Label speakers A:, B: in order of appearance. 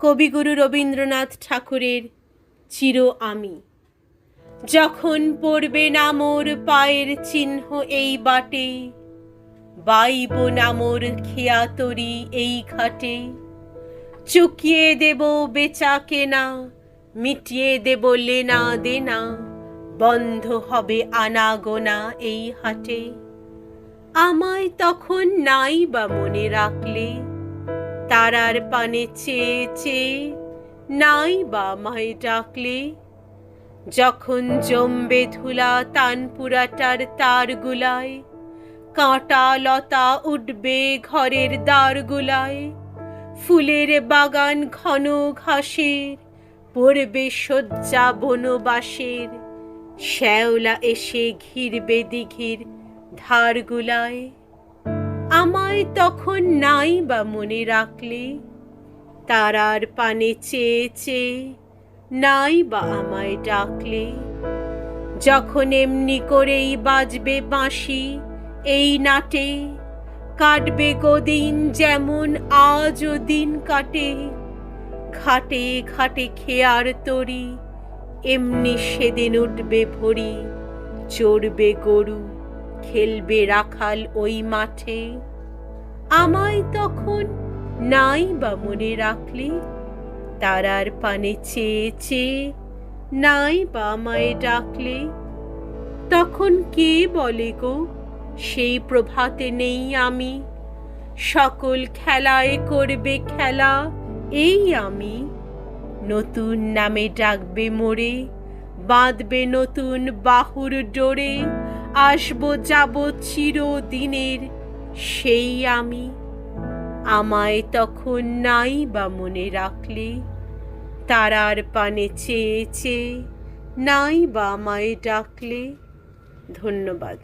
A: কবিগুরু রবীন্দ্রনাথ ঠাকুরের চির আমি। যখন পড়বে না মোর পায়ের চিহ্ন এই বাটে, বাইব না মোর খেয়া তরি এই ঘাটে। চুকিয়ে দেব বেচা কেনা মিটিয়ে দেব লেনা দেনা, বন্ধ হবে আনাগোনা এই হাটে। আমায় তখন নাই বা মনে রাখলে তারার পানে চেয়ে চেয়ে নাই বা আমায় ডাকলে। যখন জমবে ধুলা তানপুরাটার তারগুলায়, কাঁটা লতা উঠবে ঘরের দ্বারগুলায়, ফুলের বাগান ঘন ঘাসের, পড়বে শয্যা বনবাসের, শ্যাওলা এসে ঘিরবে দিঘির ধারগুলায়। আমায় তখন নাই বা মনে রাখলে, তারার পানে চেয়ে চেয়ে নাই বা আমায় ডাকলে। যখন এমনি করেই বাজবে বাঁশি এই নাটে, কাটবে গদিন যেমন আজও দিন কাটে। ঘাটে ঘাটে খেয়ার তরি, এমনি সেদিন উঠবে ভরি, চড়বে গরু, খেলবে রাখাল ওই মাঠে। আমায় তখন নাই বা মনে রাখলে? তারার পানে চেয়ে চেয়ে নাই বা আমায় ডাকলে? তখন কে বলে গো, সেই প্রভাতে নেই আমি। সকল খেলায় করবে খেলা এই আমি। নতুন নামে ডাকবে মোরে বাঁধবে নতুন বাহুর ডোরে। আসব যাব চিরদিনের সেই আমি। আমায় তখন নাই বা মনে রাখলে, তারার পানে চেয়ে চেয়ে নাই বা আমায় ডাকলে। ধন্যবাদ।